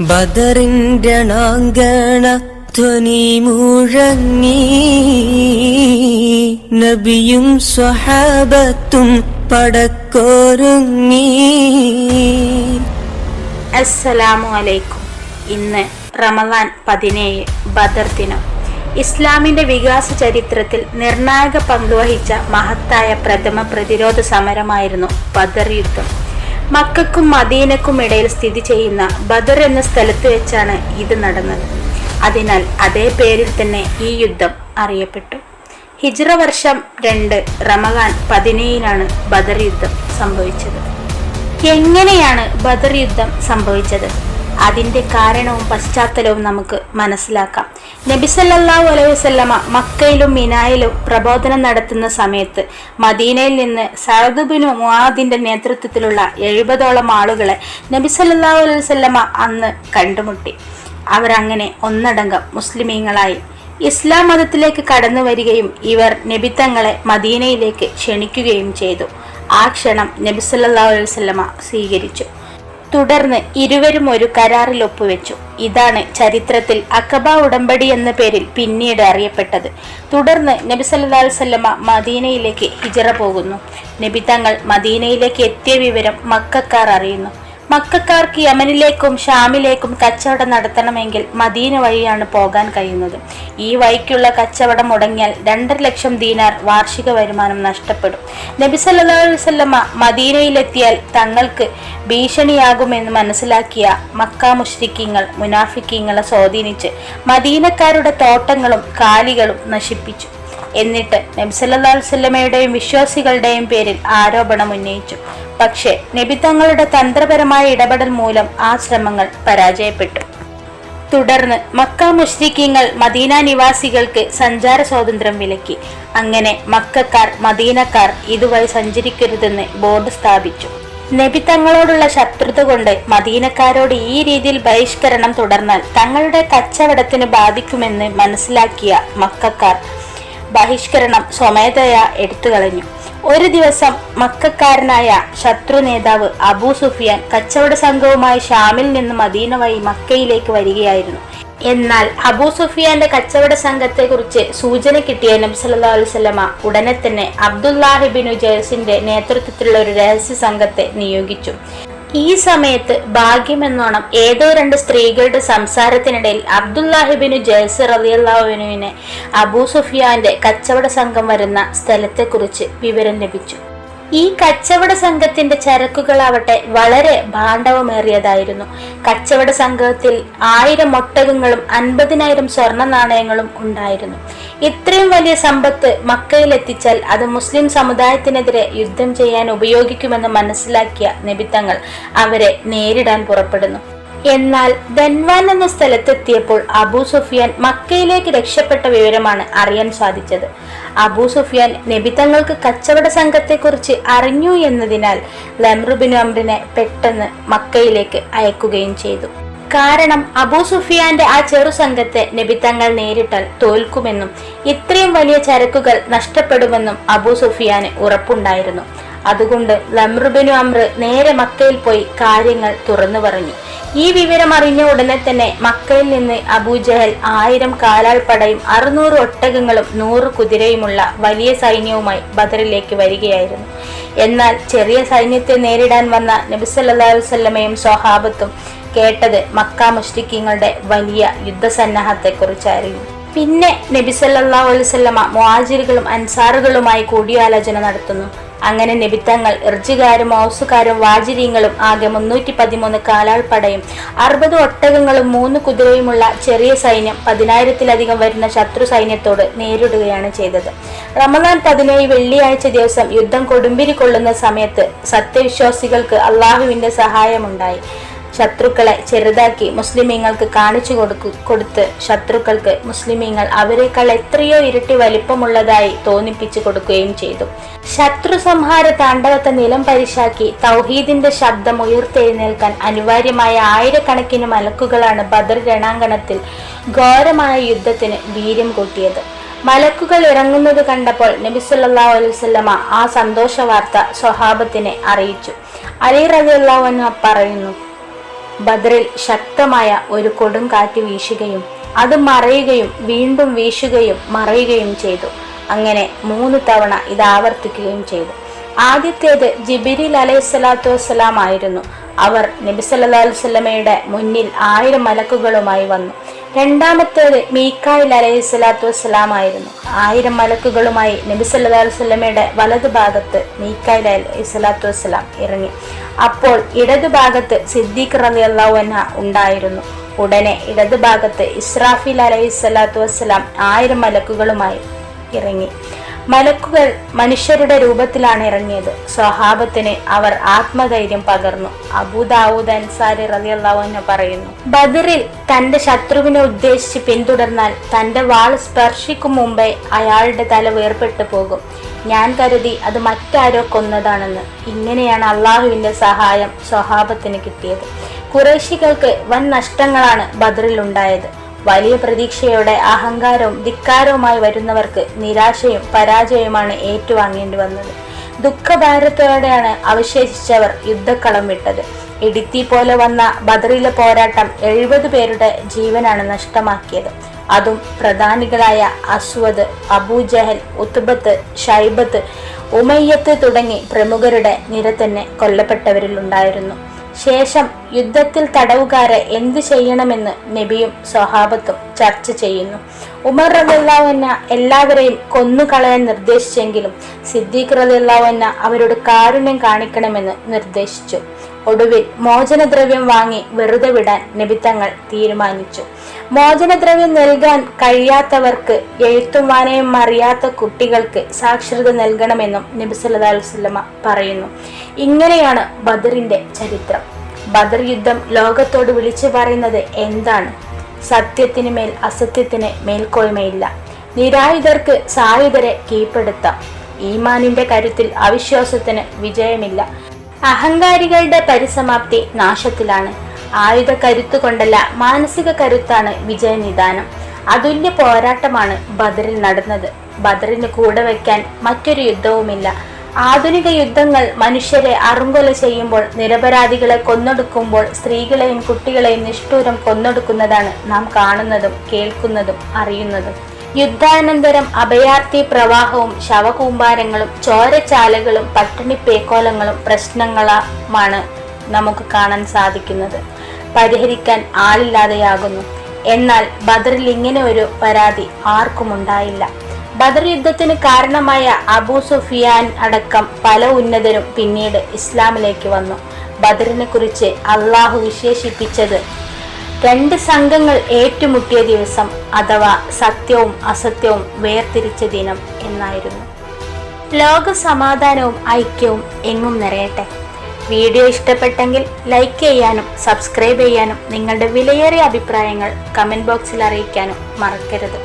ബദറിന്റെ ണാങ്കണ ധ്വനി മുഴങ്ങി. നബിയും സ്വഹാബത്തും പടക്കോരുങ്ങി. അസ്സലാമു അലൈക്കും. ഇന്ന് റമദാൻ പതിനേഴ് ബദർ ദിനം. ഇസ്ലാമിന്റെ വികാസ ചരിത്രത്തിൽ നിർണായക പങ്കുവഹിച്ച മഹത്തായ പ്രഥമ പ്രതിരോധ സമരമായിരുന്നു ബദർ യുദ്ധം. മക്കൾക്കും മദീനക്കും ഇടയിൽ സ്ഥിതി ചെയ്യുന്ന ബദർ എന്ന സ്ഥലത്ത് വെച്ചാണ് ഇത് നടന്നത്. അതിനാൽ അതേ പേരിൽ തന്നെ ഈ യുദ്ധം അറിയപ്പെട്ടു. ഹിജ്റ വർഷം രണ്ട് റമഗാൻ പതിനേഴിലാണ് ബദർ യുദ്ധം സംഭവിച്ചത്. എങ്ങനെയാണ് ബദർ യുദ്ധം സംഭവിച്ചത്? അതിന്റെ കാരണവും പശ്ചാത്തലവും നമുക്ക് മനസ്സിലാക്കാം. നബി സല്ലല്ലാഹു അലൈഹി വസല്ലമ മക്കയിലും മിനായിലും പ്രബോധനം നടത്തുന്ന സമയത്ത് മദീനയിൽ നിന്ന് സഅദുബിനു മുഹാദിന്റെ നേതൃത്വത്തിലുള്ള എഴുപതോളം ആളുകളെ നബി സല്ലല്ലാഹു അലൈഹി വസല്ലമ അന്ന് കണ്ടുമുട്ടി. അവരങ്ങനെ ഒന്നടങ്കം മുസ്ലിമീങ്ങളായി. ഇസ്ലാം മതത്തിലേക്ക് കടന്നു വരികയും ഇവർ നബിത്തങ്ങളെ മദീനയിലേക്ക് ക്ഷണിക്കുകയും ചെയ്തു. ആ ക്ഷണം നബിസല്ലാ വസല്ലമ സ്വീകരിച്ചു. തുടർന്ന് ഇരുവരും ഒരു കരാറിൽ ഒപ്പുവെച്ചു. ഇതാണ് ചരിത്രത്തിൽ അക്കബ ഉടമ്പടി എന്ന പേരിൽ പിന്നീട് അറിയപ്പെട്ടത്. തുടർന്ന് നബി സല്ലല്ലാഹു അലൈഹി വസല്ലമ മദീനയിലേക്ക് ഹിജറ പോകുന്നു. നബി തങ്ങൾ മദീനയിലേക്ക് എത്തിയ വിവരം മക്കാർ അറിയുന്നു. മക്കാർക്ക് യമനിലേക്കും ഷാമിലേക്കും കച്ചവടം നടത്തണമെങ്കിൽ മദീന വഴിയാണ് പോകാൻ കഴിയുന്നത്. ഈ വഴിക്കുള്ള കച്ചവടം മുടങ്ങിയാൽ രണ്ടര ലക്ഷം ദീനാർ വാർഷിക വരുമാനം നഷ്ടപ്പെടും. നബി വസല്ലമ മദീനയിലെത്തിയാൽ തങ്ങൾക്ക് ഭീഷണിയാകുമെന്ന് മനസ്സിലാക്കിയ മക്ക മുഷ്രിക്കീങ്ങൾ മുനാഫിക്കീങ്ങളെ സ്വാധീനിച്ച് മദീനക്കാരുടെ തോട്ടങ്ങളും കാലികളും നശിപ്പിച്ചു. എന്നിട്ട് നബി സല്ലല്ലാഹു അലൈഹി വസല്ലമയുടെയും വിശ്വാസികളുടെയും പേരിൽ ആരോപണം ഉന്നയിച്ചു. പക്ഷേ നബി തങ്ങളുടെ തന്ത്രപരമായ ഇടപെടൽ മൂലം ആ ശ്രമങ്ങൾ പരാജയപ്പെട്ടു. തുടർന്ന് മക്ക മുഷ്രിക്കീങ്ങൾ മദീന നിവാസികൾക്ക് സഞ്ചാര സ്വാതന്ത്ര്യം വിലക്കി. അങ്ങനെ മക്കക്കാർ മദീനക്കാർ ഇതുവഴി സഞ്ചരിക്കരുതെന്ന് ബോർഡ് സ്ഥാപിച്ചു. നബി തങ്ങളോടുള്ള ശത്രുത കൊണ്ട് മദീനക്കാരോട് ഈ രീതിയിൽ ബഹിഷ്കരണം തുടർന്നാൽ തങ്ങളുടെ കച്ചവടത്തിന് ബാധിക്കുമെന്ന് മനസ്സിലാക്കിയ മക്കാർ ബഹിഷ്കരണം സ്വമേധയാ എടുത്തുകളഞ്ഞു ഒരു ദിവസം മക്കാരനായ ശത്രു നേതാവ് അബൂ സുഫിയാൻ കച്ചവട സംഘവുമായി ഷാമിൽ നിന്ന് മദീന വഴി മക്കയിലേക്ക് വരികയായിരുന്നു. എന്നാൽ അബൂ സുഫിയാന്റെ കച്ചവട സംഘത്തെ കുറിച്ച് സൂചന കിട്ടിയ നബി സല്ലല്ലാഹു അലൈഹി വസല്ലമ ഉടനെ തന്നെ അബ്ദുല്ലാഹിബിനു ജയസിന്റെ നേതൃത്വത്തിലുള്ള ഒരു രഹസ്യ സംഘത്തെ നിയോഗിച്ചു. ഈ സമയത്ത് ഭാഗ്യമെന്നോണം ഏതോ രണ്ട് സ്ത്രീകളുടെ സംസാരത്തിനിടയിൽ അബ്ദുല്ലാഹിബിനു അലി റലിയല്ലാഹുവിനുവിനെ അബൂ സുഫിയാന്റെ കച്ചവട സംഘം വരുന്ന സ്ഥലത്തെക്കുറിച്ച് വിവരം ലഭിച്ചു. ഈ കച്ചവട സംഘത്തിന്റെ ചരക്കുകളാവട്ടെ വളരെ ഭാണ്ഡവമേറിയതായിരുന്നു. കച്ചവട സംഘത്തിൽ ആയിരം ഒട്ടകങ്ങളും അൻപതിനായിരം സ്വർണ നാണയങ്ങളും ഉണ്ടായിരുന്നു. ഇത്രയും വലിയ സമ്പത്ത് മക്കയിൽ എത്തിച്ചാൽ അത് മുസ്ലിം സമുദായത്തിനെതിരെ യുദ്ധം ചെയ്യാൻ ഉപയോഗിക്കുമെന്ന് മനസ്സിലാക്കിയ നിബിത്തങ്ങൾ അവരെ നേരിടാൻ പുറപ്പെടുന്നു. എന്നാൽ ധൻവാൻ എന്ന സ്ഥലത്തെത്തിയപ്പോൾ അബൂ സുഫിയാൻ മക്കയിലേക്ക് രക്ഷപ്പെട്ട വിവരമാണ് അറിയാൻ സാധിച്ചത്. അബൂ സുഫിയാൻ നബിതങ്ങൾക്ക് കച്ചവട സംഘത്തെക്കുറിച്ച് അറിഞ്ഞു എന്നതിനാൽ ലംറുബിനു അമ്രിനെ പെട്ടെന്ന് മക്കയിലേക്ക് അയക്കുകയും ചെയ്തു. കാരണം അബൂ സുഫിയാന്റെ ആ ചെറു സംഘത്തെ നബിത്തങ്ങൾ നേരിട്ടാൽ തോൽക്കുമെന്നും ഇത്രയും വലിയ ചരക്കുകൾ നഷ്ടപ്പെടുമെന്നും അബൂ സുഫിയാന് ഉറപ്പുണ്ടായിരുന്നു. അതുകൊണ്ട് ലംറുബിനു അമ്ര നേരെ മക്കയിൽ പോയി കാര്യങ്ങൾ തുറന്നു പറഞ്ഞു. ഈ വിവരം അറിഞ്ഞ ഉടനെ തന്നെ മക്കയിൽ നിന്ന് അബൂജഹൽ ആയിരം കാലാൾപ്പടയും അറുന്നൂറ് ഒട്ടകങ്ങളും നൂറ് കുതിരയുമുള്ള വലിയ സൈന്യവുമായി ബദറിലേക്ക് വരികയായിരുന്നു. എന്നാൽ ചെറിയ സൈന്യത്തെ നേരിടാൻ വന്ന നബിസല്ലാ സ്വഹാബത്തും കേട്ടത് മക്ക മുഷ്ടിക്കിങ്ങളുടെ വലിയ യുദ്ധസന്നാഹത്തെക്കുറിച്ചായിരുന്നു. പിന്നെ നബിസല്ലാ വസല്ലമ മുഹാജിറുകളും അൻസാറുകളുമായി കൂടിയാലോചന നടത്തുന്നു. അങ്ങനെ നബിത്തങ്ങൾ ഇർജുകാരും ഔസുകാരും വാജിരീങ്ങളും ആകെ മുന്നൂറ്റി പതിമൂന്ന് കാലാൾപ്പടയും അറുപത് ഒട്ടകങ്ങളും മൂന്ന് കുതിരയുമുള്ള ചെറിയ സൈന്യം പതിനായിരത്തിലധികം വരുന്ന ശത്രു സൈന്യത്തോട് നേരിടുകയാണ് ചെയ്തത്. റമദാൻ പതിനേഴ് വെള്ളിയാഴ്ച ദിവസം യുദ്ധം കൊടുമ്പിരി കൊള്ളുന്ന സമയത്ത് സത്യവിശ്വാസികൾക്ക് അള്ളാഹുവിന്റെ സഹായമുണ്ടായി. ശത്രുക്കളെ ചെറുതാക്കി മുസ്ലിമീങ്ങൾക്ക് കാണിച്ചു കൊടുക്കു കൊടുത്ത് ശത്രുക്കൾക്ക് മുസ്ലിമീങ്ങൾ അവരെക്കാൾ എത്രയോ ഇരട്ടി വലിപ്പമുള്ളതായി തോന്നിപ്പിച്ചു കൊടുക്കുകയും ചെയ്തു. ശത്രു സംഹാര താണ്ഡവത്തെ നിലം പരിശാക്കി തൗഹീദിന്റെ ശബ്ദം ഉയർത്തെഴുന്നേൽക്കാൻ അനിവാര്യമായ ആയിരക്കണക്കിന് മലക്കുകളാണ് ബദർ രണാങ്കണത്തിൽ ഘോരമായ യുദ്ധത്തിന് വീര്യം കൂട്ടിയത്. മലക്കുകൾ ഇറങ്ങുന്നത് കണ്ടപ്പോൾ നബി സല്ലല്ലാഹു അലൈഹി വസല്ലമ ആ സന്തോഷ വാർത്ത സ്വഹാബത്തിനെ അറിയിച്ചു. അലി അൻഹു പറയുന്നു ബദറിൽ ശക്തമായ ഒരു കൊടുങ്കാറ്റ് വീശുകയും അത് മറയുകയും വീണ്ടും വീശുകയും മറയുകയും ചെയ്തു. അങ്ങനെ മൂന്ന് തവണ ഇത് ആവർത്തിക്കുകയും ചെയ്തു. ആദ്യത്തേത് ജിബിരിൽ അലൈഹി സ്വലാത്തു വസ്സലാം ആയിരുന്നു അവർ നബി വസല്ലമയുടെ മുന്നിൽ ആയിരം മലക്കുകളുമായി വന്നു. രണ്ടാമത്തേത് മീക്കായിൽ അലൈഹി സ്വലാത്തു വസ്സലാം ആയിരുന്നു. ആയിരം മലക്കുകളുമായി നബി സല്ലാ അലൈഹി വസല്ലമയുടെ വലതു ഭാഗത്ത് മീക്കായിൽ അലൈഹി സ്വലാത്തു വസ്സലാം ഇറങ്ങി. അപ്പോൾ ഇടതു ഭാഗത്ത് സിദ്ദീഖ് റളിയല്ലാഹു അൻഹ ഉണ്ടായിരുന്നു. ഉടനെ ഇടതു ഭാഗത്ത് ഇസ്രാഫിൽ അലൈഹി സ്വലാത്തു വസ്സലാം ആയിരം മലക്കുകളുമായി ഇറങ്ങി. മലക്കുകൾ മനുഷ്യരുടെ രൂപത്തിലാണ് ഇറങ്ങിയത്. സ്വഹാബത്തിന് അവർ ആത്മധൈര്യം പകർന്നു. അബൂദാവൂദ് അൻസാരി റളിയല്ലാഹു പറയുന്നു ബദറിൽ തന്റെ ശത്രുവിനെ ഉദ്ദേശിച്ച് പിന്തുടർന്നാൽ തന്റെ വാൾ സ്പർശിക്കും മുമ്പേ അയാളുടെ തല വേർപെട്ടു പോകും. ഞാൻ കരുതി അത് മറ്റാരോ കൊന്നതാണെന്ന്. ഇങ്ങനെയാണ് അള്ളാഹുവിന്റെ സഹായം സ്വഹാബത്തിന് കിട്ടിയത്. കുറേശികൾക്ക് വൻ നഷ്ടങ്ങളാണ് ബദറിൽ ഉണ്ടായത്. വലിയ പ്രതീക്ഷയോടെ അഹങ്കാരവും ധിക്കാരവുമായി വരുന്നവർക്ക് നിരാശയും പരാജയവുമാണ് ഏറ്റുവാങ്ങേണ്ടി വന്നത്. ദുഃഖഭാരത്തോടെയാണ് അവശേഷിച്ചവർ യുദ്ധക്കളം വിട്ടത്. ഇടുത്തി പോലെ വന്ന ബദറിലെ പോരാട്ടം എഴുപത് പേരുടെ ജീവനാണ് നഷ്ടമാക്കിയത്. അതും പ്രധാനികളായ അസ്വദ് അബൂജഹൽ ഉത്തുബത്ത് ഷൈബത്ത് ഉമയ്യത്ത് തുടങ്ങി പ്രമുഖരുടെ നിര തന്നെ കൊല്ലപ്പെട്ടവരിൽ ഉണ്ടായിരുന്നു ശേഷം യുദ്ധത്തിൽ തടവുകാരെ എന്തു ചെയ്യണമെന്ന് നബിയും സ്വഹാബത്തും ചർച്ച ചെയ്യുന്നു. ഉമർ റദിള്ളാവന്ന എല്ലാവരെയും കൊന്നുകളയാൻ നിർദ്ദേശിച്ചെങ്കിലും സിദ്ദീഖ് റദിള്ളാവന്ന അവരോട് കാരുണ്യം കാണിക്കണമെന്ന് നിർദ്ദേശിച്ചു. ഒടുവിൽ മോചനദ്രവ്യം വാങ്ങി വെറുതെ വിടാൻ നബിത്തങ്ങൾ തീരുമാനിച്ചു. മോചനദ്രവ്യം നൽകാൻ കഴിയാത്തവർക്ക് എഴുത്തും വാനയും അറിയാത്ത കുട്ടികൾക്ക് സാക്ഷരത നൽകണമെന്നും നബി സല്ലല്ലാഹു അലൈഹി വസല്ലമ പറയുന്നു. ഇങ്ങനെയാണ് ബദറിന്റെ ചരിത്രം. ബദർ യുദ്ധം ലോകത്തോട് വിളിച്ചു പറയുന്നത് എന്താണ്? സത്യത്തിന് മേൽ അസത്യത്തിന് മേൽക്കോയ്മയില്ല. നിരായുധർക്ക് സായുധരെ കീഴ്പ്പെടുത്താം. ഈമാനിന്റെ കരുത്തിൽ അവിശ്വാസത്തിന് വിജയമില്ല. അഹങ്കാരികളുടെ പരിസമാപ്തി നാശത്തിലാണ്. ആയുധ കരുത്ത് കൊണ്ടല്ല മാനസിക കരുത്താണ് വിജയനിദാനം. അതുല്യ പോരാട്ടമാണ് ബദറിൽ നടന്നത്. ബദറിന് കൂടെ വയ്ക്കാൻ മറ്റൊരു യുദ്ധവുമില്ല. ആധുനിക യുദ്ധങ്ങൾ മനുഷ്യരെ അറുങ്കൊല ചെയ്യുമ്പോൾ നിരപരാധികളെ കൊന്നൊടുക്കുമ്പോൾ സ്ത്രീകളെയും കുട്ടികളെയും നിഷ്ഠൂരം കൊന്നൊടുക്കുന്നതാണ് നാം കാണുന്നതും കേൾക്കുന്നതും അറിയുന്നതും. യുദ്ധാനന്തരം അഭയാർത്ഥി പ്രവാഹവും ശവകൂമ്പാരങ്ങളും ചോരച്ചാലകളും പട്ടിണിപ്പേക്കോലങ്ങളും പ്രശ്നങ്ങളുമാണ് നമുക്ക് കാണാൻ സാധിക്കുന്നത്. പരിഹരിക്കാൻ ആളില്ലാതെയാകുന്നു. എന്നാൽ ബദറിൽ ഇങ്ങനെ ഒരു പരാതി ആർക്കും ഉണ്ടായില്ല ബദർ യുദ്ധത്തിന് കാരണമായ അബൂ സുഫിയാൻ അടക്കം പല ഉന്നതരും പിന്നീട് ഇസ്ലാമിലേക്ക് വന്നു. ബദറിനെ കുറിച്ച് അള്ളാഹു വിശേഷിപ്പിച്ചത് രണ്ട് സംഘങ്ങൾ ഏറ്റുമുട്ടിയ ദിവസം അഥവാ സത്യവും അസത്യവും വേർതിരിച്ച ദിനം എന്നായിരുന്നു. ലോക സമാധാനവും ഐക്യവും എങ്ങും നിറയട്ടെ. വീഡിയോ ഇഷ്ടപ്പെട്ടെങ്കിൽ ലൈക്ക് ചെയ്യാനും സബ്സ്ക്രൈബ് ചെയ്യാനും നിങ്ങളുടെ വിലയേറിയ അഭിപ്രായങ്ങൾ കമന്റ് ബോക്സിൽ അറിയിക്കാനും മറക്കരുത്.